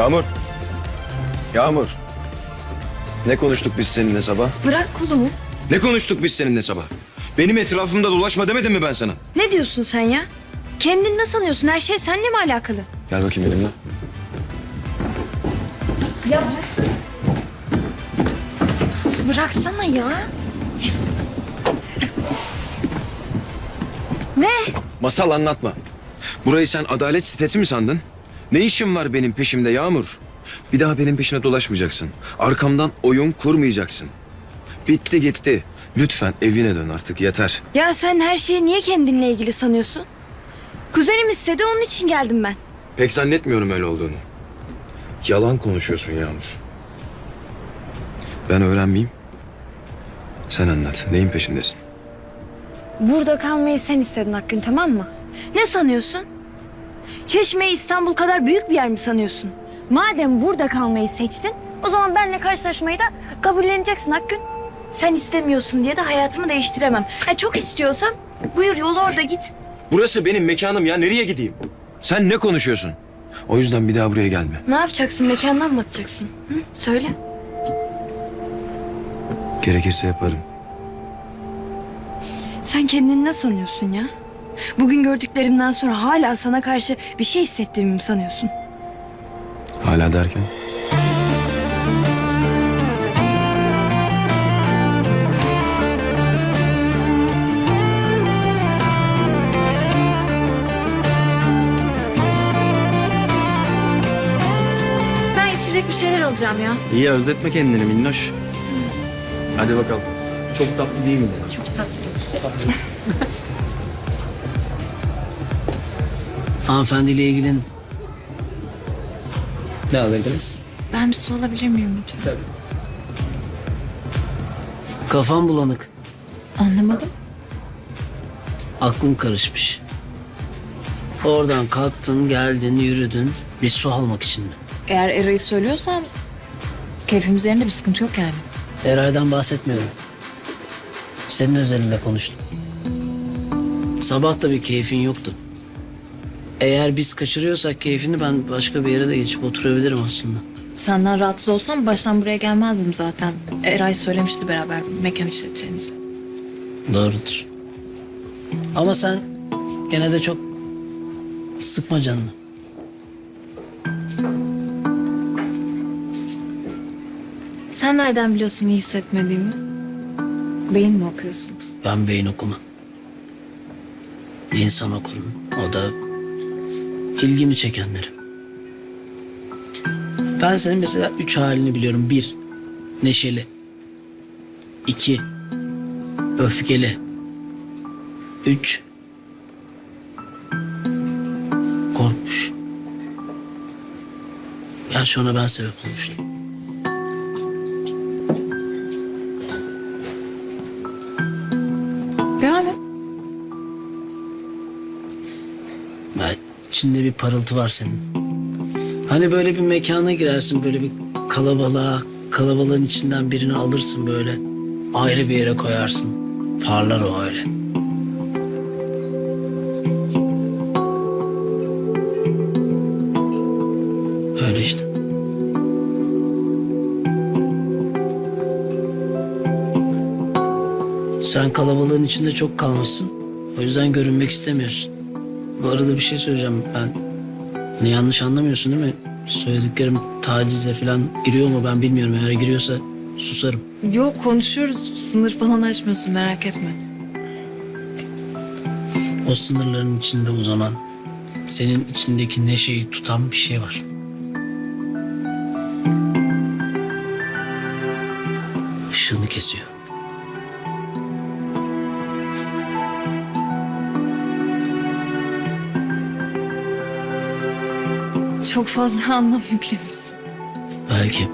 Yağmur. Yağmur. Ne konuştuk biz seninle sabah? Bırak kolumu. Ne konuştuk biz seninle sabah? Benim etrafımda dolaşma demedim mi ben sana? Ne diyorsun sen ya? Kendini ne sanıyorsun? Her şey seninle mi alakalı? Gel bakayım benimle. Ya bıraksana. Bıraksana ya. Ne? Masal anlatma. Burayı sen adalet sitesi mi sandın? Ne işin var benim peşimde Yağmur? Bir daha benim peşime dolaşmayacaksın. Arkamdan oyun kurmayacaksın. Bitti gitti. Lütfen evine dön artık yeter. Ya sen her şeyi niye kendinle ilgili sanıyorsun? Kuzenim istedi onun için geldim ben. Pek zannetmiyorum öyle olduğunu. Yalan konuşuyorsun Yağmur. Ben öğrenmeyeyim. Sen anlat. Neyin peşindesin? Burada kalmayı sen istedin Akgün tamam mı? Ne sanıyorsun? Çeşme'yi İstanbul kadar büyük bir yer mi sanıyorsun? Madem burada kalmayı seçtin, o zaman benimle karşılaşmayı da kabulleneceksin Akgün. Sen istemiyorsun diye de hayatımı değiştiremem. Ha, çok istiyorsan buyur yol orada git. Burası benim mekanım ya. Nereye gideyim? Sen ne konuşuyorsun? O yüzden bir daha buraya gelme. Ne yapacaksın? Mekandan mı atacaksın? Hı? Söyle. Gerekirse yaparım. Sen kendini ne sanıyorsun ya? Bugün gördüklerimden sonra hala sana karşı bir şey hissettiğimi mi sanıyorsun? Hala derken? Ben içecek bir şeyler alacağım ya. İyi özletme kendini minnoş. Hadi bakalım. Çok tatlı değil mi? Çok tatlı. Hanımefendiyle ilgili ne alırdınız? Ben bir su alabilir miyim lütfen? Kafam bulanık. Anlamadım. Aklın karışmış. Oradan kalktın, geldin, yürüdün. Bir su almak için mi? Eğer Eray'ı söylüyorsan keyfim üzerinde bir sıkıntı yok yani. Eray'dan bahsetmiyorum. Senin özelinde konuştum. Sabah da bir keyfin yoktu. Eğer biz kaçırıyorsak keyfini ben başka bir yere de geçip oturabilirim aslında. Senden rahatsız olsam baştan buraya gelmezdim zaten. Eray söylemişti beraber mekan işleteceğimizi. Doğrudur. Ama sen gene de çok sıkma canını. Sen nereden biliyorsun iyi hissetmediğimi? Beyin mi okuyorsun? Ben beyin okumam. İnsan okurum. O da ilgimi çekenleri. Ben senin mesela üç halini biliyorum. Bir, neşeli. İki, öfkeli. Üç, korkmuş. Gerçi ona ben sebep olmuştum. İçinde bir parıltı var senin. Hani böyle bir mekana girersin böyle bir kalabalığa, kalabalığın içinden birini alırsın böyle. Ayrı bir yere koyarsın. Parlar o öyle. Öyle işte. Sen kalabalığın içinde çok kalmışsın. O yüzden görünmek istemiyorsun. Bu arada bir şey söyleyeceğim ben. Hani yanlış anlamıyorsun değil mi? Söylediklerim tacize falan giriyor mu ben bilmiyorum. Eğer giriyorsa susarım. Yok konuşuyoruz. Sınır falan aşmıyorsun merak etme. O sınırların içinde o zaman senin içindeki neşeyi tutan bir şey var. Çok fazla anlam yüklemişsin. Belki.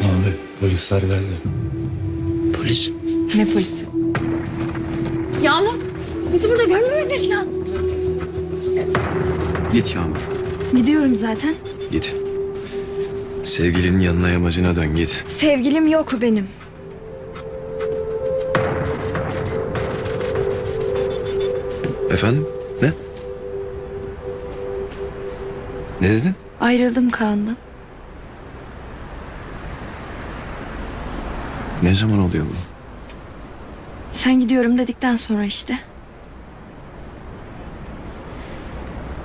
Abi polisler geldi. Polis. Ne polisi? Yağmur. Bizi burada görmemeleri lazım. Git Yağmur. Gidiyorum zaten. Git. Sevgilinin yanına yamacına dön git. Sevgilim yok benim. Efendim? Ne dedin? Ayrıldım Kaan'dan. Ne zaman oluyor bu? Sen gidiyorum dedikten sonra işte.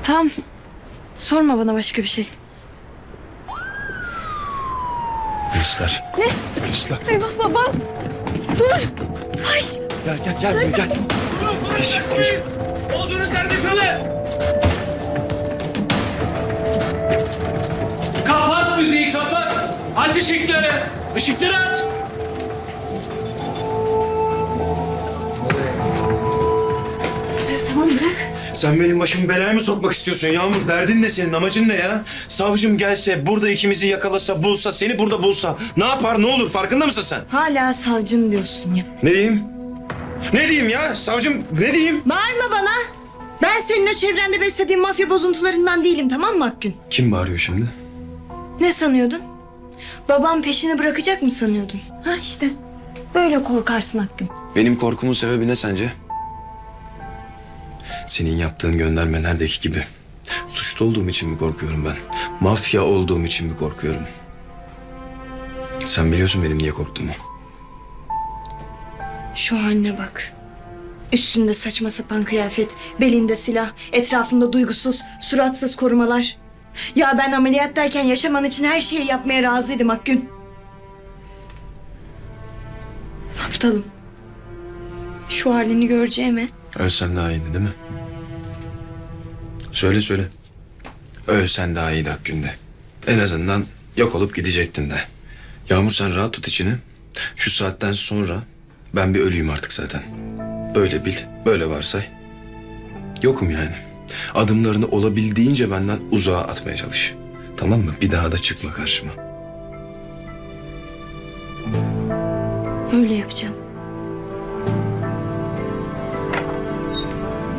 Tamam. Sorma bana başka bir şey. Polisler. Ne? Polisler. Eyvah babam. Dur. Ay. Gel gel gel gel. Geç, geç. Olduğunuz yerde kalın. Kapat müziği kapat. Aç ışıkları. Işıkları aç. Tamam bırak. Sen benim başımı belaya mı sokmak istiyorsun Yağmur? Derdin ne senin? Amacın ne ya? Savcım gelse, burada ikimizi yakalasa, bulsa, seni burada bulsa ne yapar, ne olur? Farkında mısın sen? Hala savcım diyorsun ya. Ne diyeyim? Ne diyeyim ya? Savcım ne diyeyim? Bağırma bana. Ben senin o çevrende beslediğin mafya bozuntularından değilim tamam mı Akgün? Kim bağırıyor şimdi? Ne sanıyordun? Babam peşini bırakacak mı sanıyordun? Ha işte. Böyle korkarsın Akgün. Benim korkumun sebebi ne sence? Senin yaptığın göndermelerdeki gibi. Suçlu olduğum için mi korkuyorum ben? Mafya olduğum için mi korkuyorum? Sen biliyorsun benim niye korktuğumu. Şu haline bak. Üstünde saçma sapan kıyafet, belinde silah, etrafında duygusuz, suratsız korumalar. Ya ben ameliyattayken yaşaman için her şeyi yapmaya razıydım Akgün. Aptalım. Şu halini göreceğime Ölsen daha iyiydi değil mi? Söyle söyle. Ölsen daha iyiydi Akgün'de. En azından yok olup gidecektin de. Yağmur sen rahat tut içini. Şu saatten sonra ben bir ölüyüm artık zaten. Böyle bil, böyle varsay. Yokum yani. Adımlarını olabildiğince benden uzağa atmaya çalış. Tamam mı? Bir daha da çıkma karşıma. öyle yapacağım.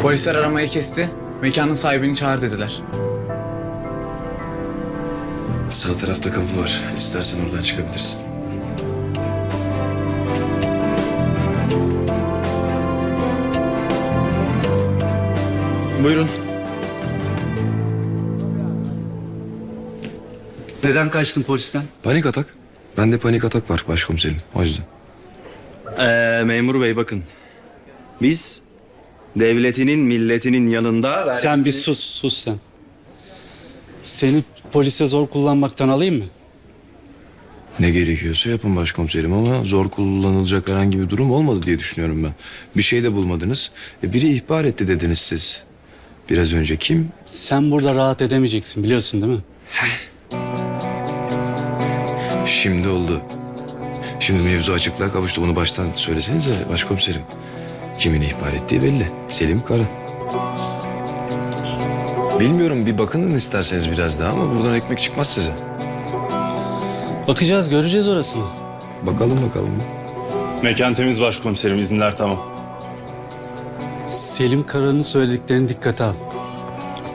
Polisler aramayı kesti. Mekanın sahibini çağır dediler. Sağ tarafta kapı var. İstersen oradan çıkabilirsin. Buyurun. Neden kaçtın polisten? Panik atak. Bende panik atak var başkomiserim. O yüzden. Ee, memur bey bakın. Biz devletinin, milletinin yanında... Sen bir sus, sus sen. Seni polise zor kullanmaktan alayım mı? Ne gerekiyorsa yapın başkomiserim ama zor kullanılacak herhangi bir durum olmadı diye düşünüyorum ben. Bir şey de bulmadınız. E, biri ihbar etti dediniz siz. Biraz önce kim? Sen burada rahat edemeyeceksin biliyorsun değil mi? Şimdi oldu. Şimdi mevzu açıklığa kavuştu. Bunu baştan söylesenize başkomiserim. Kimin ihbar ettiği belli. Selim Kara. Bilmiyorum bir bakının isterseniz biraz daha ama buradan ekmek çıkmaz size. Bakacağız, göreceğiz orasını. Bakalım bakalım. Mekan temiz başkomiserim, izinler tamam. Selim Kara'nın söylediklerini dikkate al.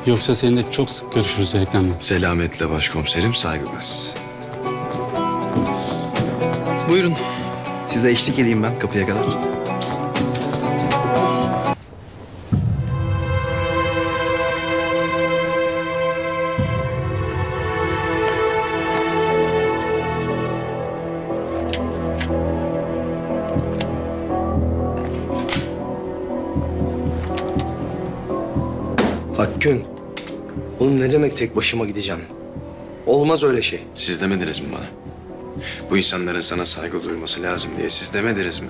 Yoksa seninle çok sık görüşürüz Ekrem'le. Selametle başkomiserim saygılar. Buyurun. Size eşlik edeyim ben kapıya kadar. Tek başıma gideceğim? Olmaz öyle şey. Siz demediniz mi bana? Bu insanların sana saygı duyması lazım diye siz demediniz mi?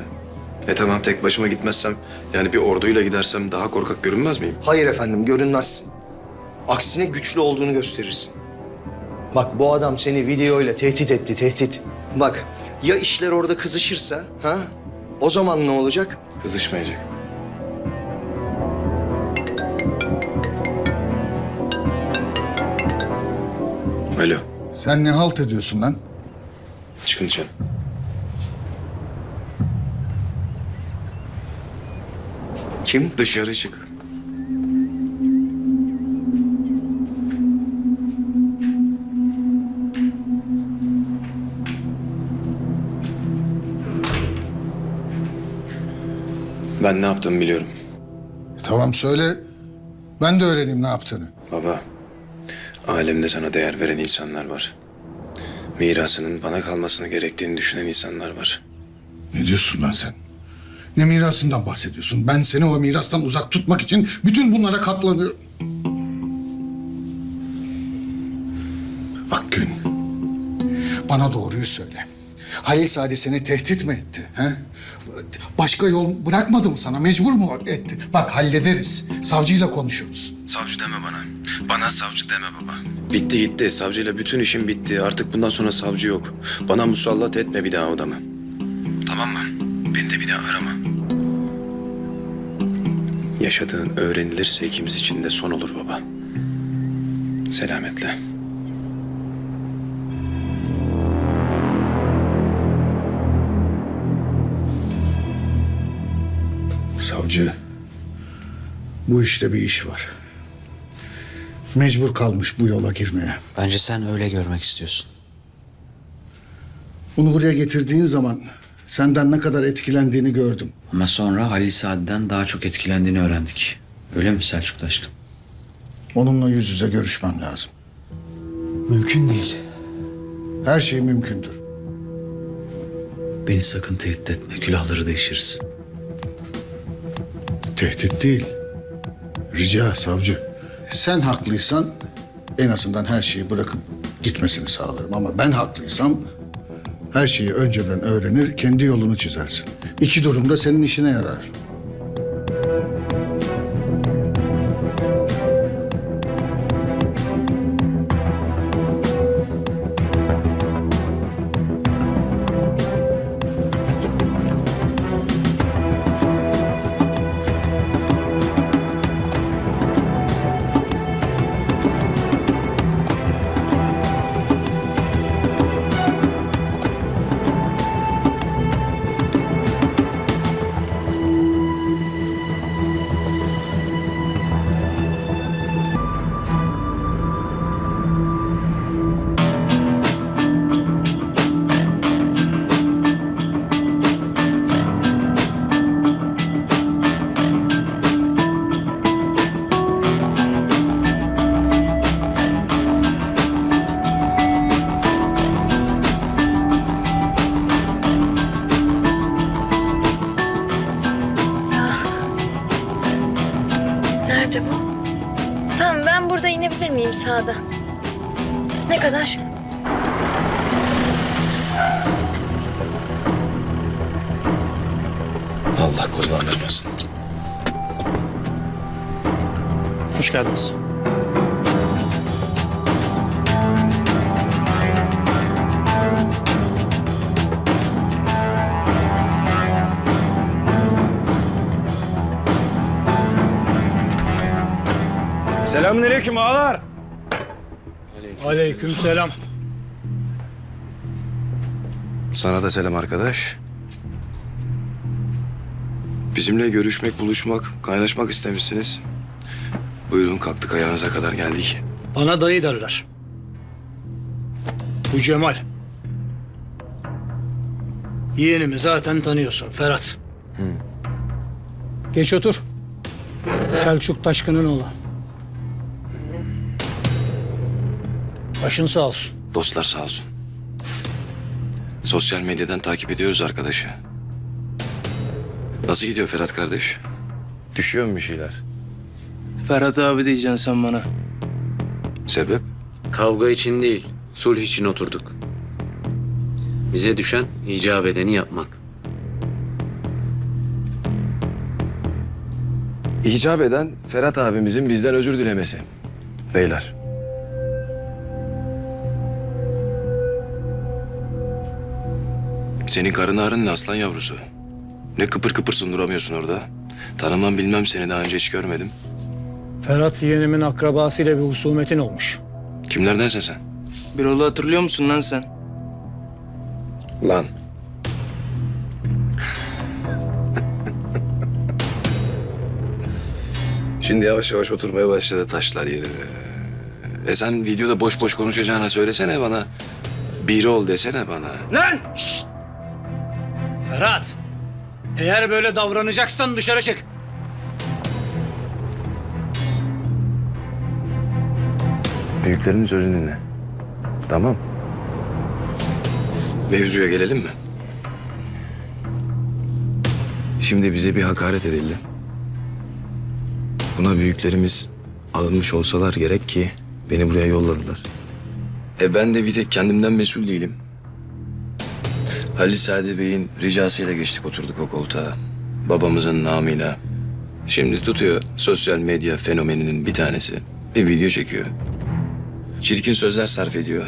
E tamam tek başıma gitmezsem yani bir orduyla gidersem daha korkak görünmez miyim? Hayır efendim görünmezsin. Aksine güçlü olduğunu gösterirsin. Bak bu adam seni videoyla tehdit etti tehdit. Bak ya işler orada kızışırsa ha? O zaman ne olacak? Kızışmayacak. Alo Sen ne halt ediyorsun lan? çıkın dışarı. Kim? Dışarı çık. Ben ne yaptığımı biliyorum. Tamam söyle. Ben de öğreneyim ne yaptığını. Baba, Alemde sana değer veren insanlar var. Mirasının bana kalmasını gerektiğini düşünen insanlar var. Ne diyorsun lan sen? Ne mirasından bahsediyorsun? Ben seni o mirastan uzak tutmak için bütün bunlara katlanıyorum. Bak Gün. Bana doğruyu söyle. Halil Sadi seni tehdit mi etti? He? Başka yol bırakmadı mı sana? Mecbur mu etti? Bak hallederiz. Savcıyla konuşuruz. Savcı deme bana. Bana savcı deme baba. Bitti gitti. Savcıyla bütün işim bitti. Artık bundan sonra savcı yok. Bana musallat etme bir daha odamı. Tamam mı? Beni de bir daha arama. Yaşadığın öğrenilirse ikimiz için de son olur baba. Selametle. Savcı, bu işte bir iş var. Mecbur kalmış bu yola girmeye. Bence sen öyle görmek istiyorsun. Bunu buraya getirdiğin zaman senden ne kadar etkilendiğini gördüm. Ama sonra Halil Saad'den daha çok etkilendiğini öğrendik. Öyle mi Selçuk Taşkın? Onunla yüz yüze görüşmem lazım. Mümkün değil. Her şey mümkündür. Beni sakın tehdit etme. Külahları değişiriz. Tehdit değil. Rica savcı. Sen haklıysan en azından her şeyi bırakıp gitmesini sağlarım. Ama ben haklıysam her şeyi önceden öğrenir, kendi yolunu çizersin. İki durumda senin işine yarar. Selamünaleyküm ağalar. Aleyküm selam. Sana da selam arkadaş. Bizimle görüşmek, buluşmak, kaynaşmak istemişsiniz. Buyurun kalktık ayağınıza kadar geldik. Bana dayı derler. Bu Cemal. Yeğenimi zaten tanıyorsun Ferhat. Geç otur. Selçuk Taşkın'ın oğlu. Başın sağ olsun. Dostlar sağ olsun. Sosyal medyadan takip ediyoruz arkadaşı. Nasıl gidiyor Ferhat kardeş? Düşüyor mu bir şeyler? Ferhat abi diyeceksin sen bana. Sebep? Kavga için değil, sulh için oturduk. Bize düşen icap edeni yapmak. İcap eden Ferhat abimizin bizden özür dilemesi. Beyler. Senin karın ağrın ne aslan yavrusu? Ne kıpır kıpırsın duramıyorsun orada. Tanımam bilmem seni daha önce hiç görmedim. Ferhat yeğenimin akrabasıyla bir husumetin olmuş. Kimlerdensin sen? Birol'u hatırlıyor musun lan sen? Lan. Şimdi yavaş yavaş oturmaya başladı taşlar yerine. E sen videoda boş boş konuşacağına söylesene bana. Bir ol desene bana. Lan! Şşt! Ferhat! Eğer böyle davranacaksan dışarı çık. Büyüklerin sözünü dinle. Tamam. Mevzuya gelelim mi? Şimdi bize bir hakaret edildi. Buna büyüklerimiz alınmış olsalar gerek ki beni buraya yolladılar. E ben de bir tek kendimden mesul değilim. Halil Sadi Bey'in ricasıyla geçtik oturduk o koltuğa. Babamızın namıyla. Şimdi tutuyor sosyal medya fenomeninin bir tanesi. Bir video çekiyor. Çirkin sözler sarf ediyor.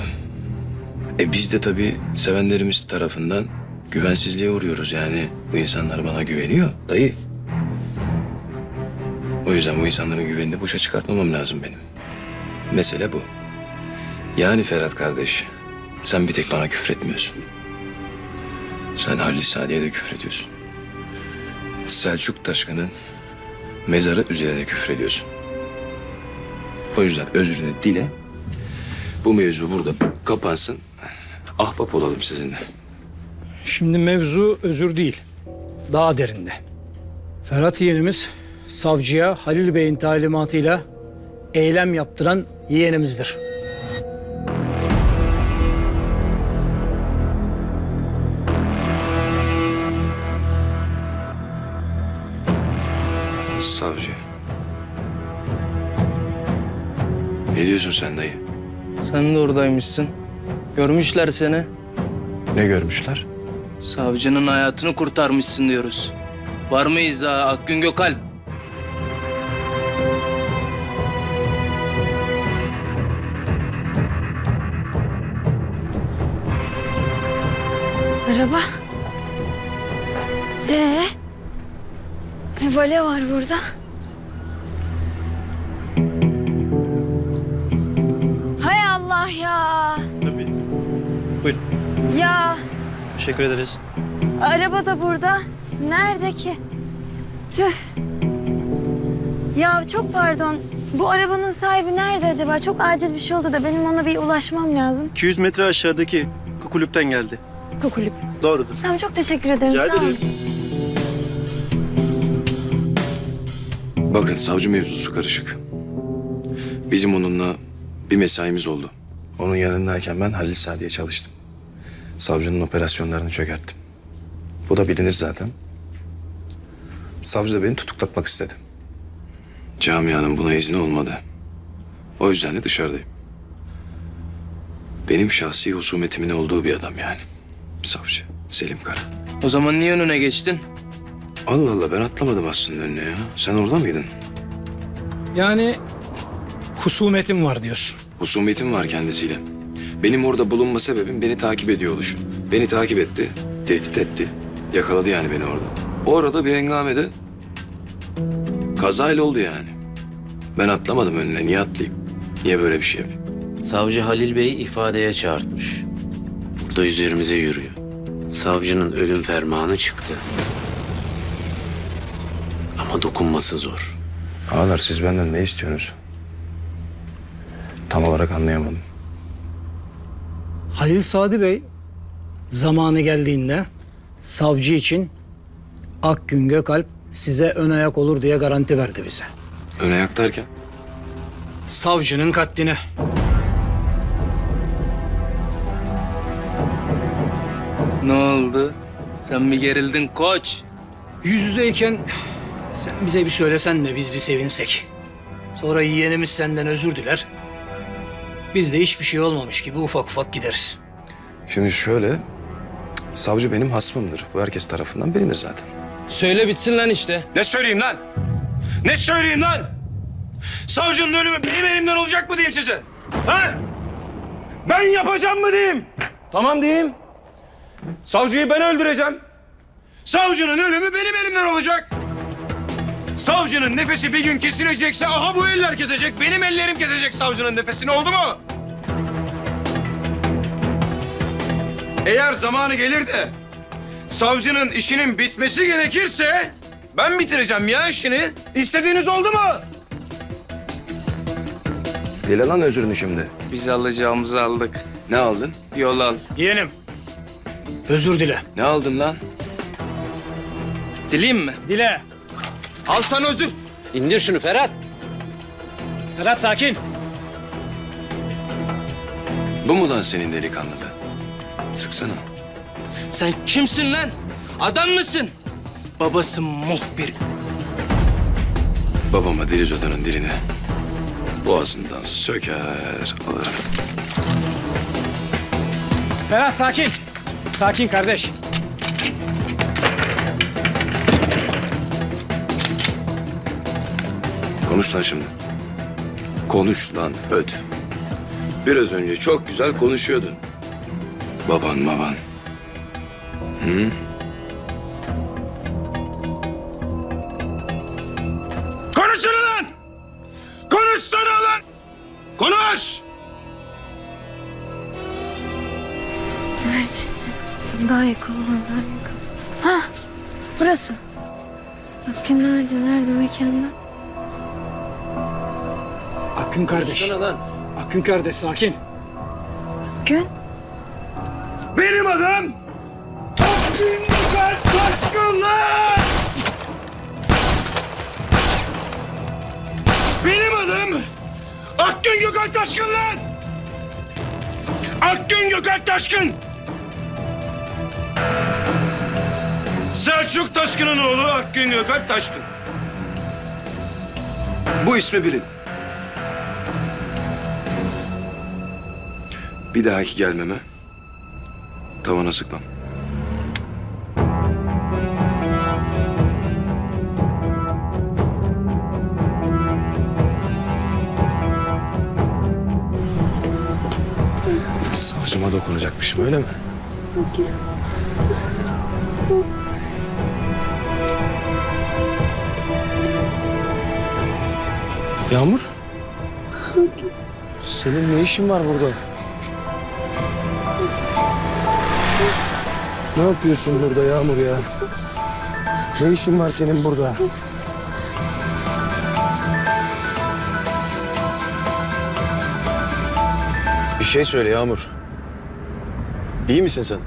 E biz de tabii sevenlerimiz tarafından güvensizliğe uğruyoruz yani. Bu insanlar bana güveniyor dayı. O yüzden bu insanların güvenini boşa çıkartmamam lazım benim. Mesele bu. Yani Ferhat kardeş, sen bir tek bana küfretmiyorsun. Sen Halil Sadi'ye de küfrediyorsun. Selçuk Taşkın'ın mezarı üzerine küfrediyorsun. O yüzden özrünü dile. Bu mevzu burada kapansın. Ahbap olalım sizinle. Şimdi mevzu özür değil. Daha derinde. Ferhat yeğenimiz savcıya Halil Bey'in talimatıyla eylem yaptıran yeğenimizdir. Savcı. Ne diyorsun sen dayı? Sen de oradaymışsın. Görmüşler seni. Ne görmüşler? Savcının hayatını kurtarmışsın diyoruz. Var mıyız ha Akgün Gökalp? Araba. Ee? Vale var burada. Hay Allah ya. Tabii. Buyurun. Ya Teşekkür ederiz. araba da burada. Nerede ki? Tüh. Ya çok pardon. Bu arabanın sahibi nerede acaba? Çok acil bir şey oldu da benim ona bir ulaşmam lazım. 200 metre aşağıdaki kulüpten geldi. Kukulüp. Doğrudur. Tamam çok teşekkür ederim. Rica Sağ olun. Bakın savcı mevzusu karışık. Bizim onunla bir mesaimiz oldu. Onun yanındayken ben Halil Sadi'ye çalıştım. Savcının operasyonlarını çökerttim. Bu da bilinir zaten. Savcı da beni tutuklatmak istedi. Camianın buna izni olmadı. O yüzden de dışarıdayım. Benim şahsi husumetimin olduğu bir adam yani. Savcı Selim Kara. O zaman niye önüne geçtin? Allah Allah ben atlamadım aslında önüne ya. Sen orada mıydın? Yani husumetim var diyorsun. Husumetim var kendisiyle. Benim orada bulunma sebebim beni takip ediyor oluşu. Beni takip etti, tehdit etti. Yakaladı yani beni orada. O arada bir hengamede kazayla oldu yani. Ben atlamadım önüne. Niye atlayayım? Niye böyle bir şey yapayım? Savcı Halil Bey ifadeye çağırtmış. Burada üzerimize yürüyor. Savcının ölüm fermanı çıktı. Ama dokunması zor. Ağalar siz benden ne istiyorsunuz? Tam olarak anlayamadım. Halil Sadi Bey zamanı geldiğinde savcı için Akgün Gökalp size ön ayak olur diye garanti verdi bize. Ön ayak derken? Savcının katline. Ne oldu? Sen bir gerildin koç. Yüz yüzeyken sen bize bir söylesen de biz bir sevinsek. Sonra yeğenimiz senden özür diler. Biz de hiçbir şey olmamış gibi ufak ufak gideriz. Şimdi şöyle... Savcı benim hasmımdır. Bu herkes tarafından bilinir zaten. Söyle bitsin lan işte. Ne söyleyeyim lan? Ne söyleyeyim lan? Savcının ölümü benim elimden olacak mı diyeyim size? Ha? Ben yapacağım mı diyeyim? Tamam diyeyim. Savcıyı ben öldüreceğim. Savcının ölümü benim elimden olacak. Savcının nefesi bir gün kesilecekse aha bu eller kesecek. Benim ellerim kesecek savcının nefesini oldu mu? Eğer zamanı gelir de savcının işinin bitmesi gerekirse ben bitireceğim ya işini. İstediğiniz oldu mu? Dile lan özrünü şimdi. Biz alacağımızı aldık. Ne aldın? Yol al. Yeğenim özür dile. Ne aldın lan? Dileyim mi? Dile. Al sana özür. İndir şunu Ferhat. Ferhat sakin. Bu mu lan senin delikanlıda? Sıksana. Sen kimsin lan? Adam mısın? Babası muhbir. Babama deli zodanın dilini boğazından söker alırım. Ferhat sakin. Sakin kardeş. Konuş lan şimdi. Konuş lan öt. Biraz önce çok güzel konuşuyordun. Baban baban. Hı? Konuşsana lan! Konuşsana lan! Konuş! Neredesin? Daha yakın ol, daha yakın. Ha, burası. Akgün nerede? Nerede mekanda? Akgün kardeş. Konuşsana lan! Akgün kardeş sakin. Gün. Benim adım Akgün Gökhan Taşkın lan! Benim adım Akgün Gökhan Taşkın lan! Akgün Gökhan Taşkın! Selçuk Taşkın'ın oğlu Akgün Gökhan Taşkın. Bu ismi bilin. Bir dahaki gelmeme tavana sıkmam. Savcıma dokunacakmışım öyle mi? Yağmur? Senin ne işin var burada? Ne yapıyorsun burada Yağmur ya? Ne işin var senin burada? Bir şey söyle Yağmur. İyi misin sen?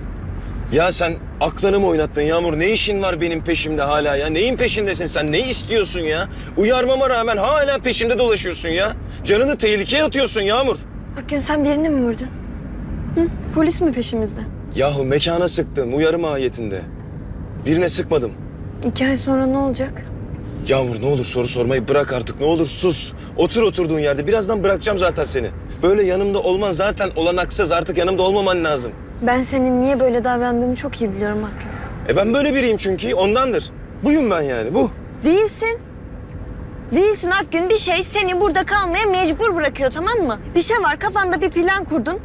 Ya sen aklını mı oynattın Yağmur? Ne işin var benim peşimde hala ya? Neyin peşindesin sen? Ne istiyorsun ya? Uyarmama rağmen hala peşimde dolaşıyorsun ya. Canını tehlikeye atıyorsun Yağmur. Akgün sen birini mi vurdun? Hı? Polis mi peşimizde? Yahu mekana sıktım uyarı mahiyetinde. Birine sıkmadım. İki ay sonra ne olacak? Yağmur ne olur soru sormayı bırak artık ne olur sus. Otur oturduğun yerde birazdan bırakacağım zaten seni. Böyle yanımda olman zaten olanaksız artık yanımda olmaman lazım. Ben senin niye böyle davrandığını çok iyi biliyorum Akgün. E ben böyle biriyim çünkü ondandır. Buyum ben yani bu. Değilsin. Değilsin Akgün. Bir şey seni burada kalmaya mecbur bırakıyor tamam mı? Bir şey var kafanda bir plan kurdun.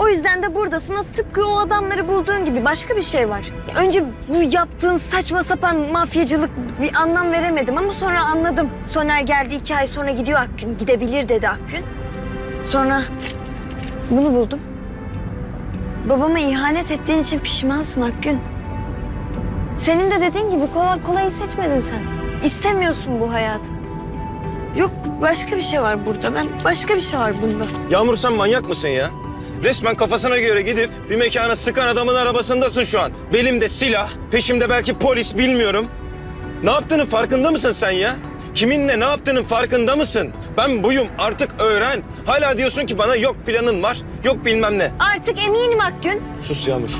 O yüzden de buradasın. O tıpkı o adamları bulduğun gibi başka bir şey var. Önce bu yaptığın saçma sapan mafyacılık bir anlam veremedim ama sonra anladım. Soner geldi iki ay sonra gidiyor Akgün. Gidebilir dedi Akgün. Sonra bunu buldum. Babama ihanet ettiğin için pişmansın Akgün. Senin de dediğin gibi kolay kolayı seçmedin sen. İstemiyorsun bu hayatı. Yok başka bir şey var burada. Ben başka bir şey var bunda. Yağmur sen manyak mısın ya? Resmen kafasına göre gidip bir mekana sıkan adamın arabasındasın şu an. Belimde silah, peşimde belki polis bilmiyorum. Ne yaptığının farkında mısın sen ya? Kiminle ne yaptığının farkında mısın? Ben buyum artık öğren. Hala diyorsun ki bana yok planın var, yok bilmem ne. Artık eminim Akgün. Sus Yağmur.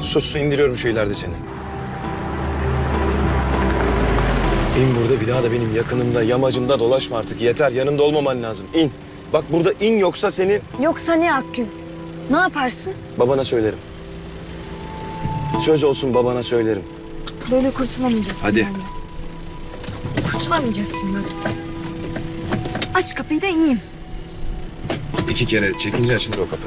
Sus indiriyorum şu ileride seni. İn burada bir daha da benim yakınımda, yamacımda dolaşma artık. Yeter yanımda olmaman lazım. İn. Bak burada in yoksa seni Yoksa ne Akgün? Ne yaparsın? babana söylerim. Söz olsun babana söylerim. Böyle kurtulamayacaksın. Hadi. benden. Kurtulamayacaksın böyle. Aç kapıyı da ineyim. İki kere çekince açılır o kapı.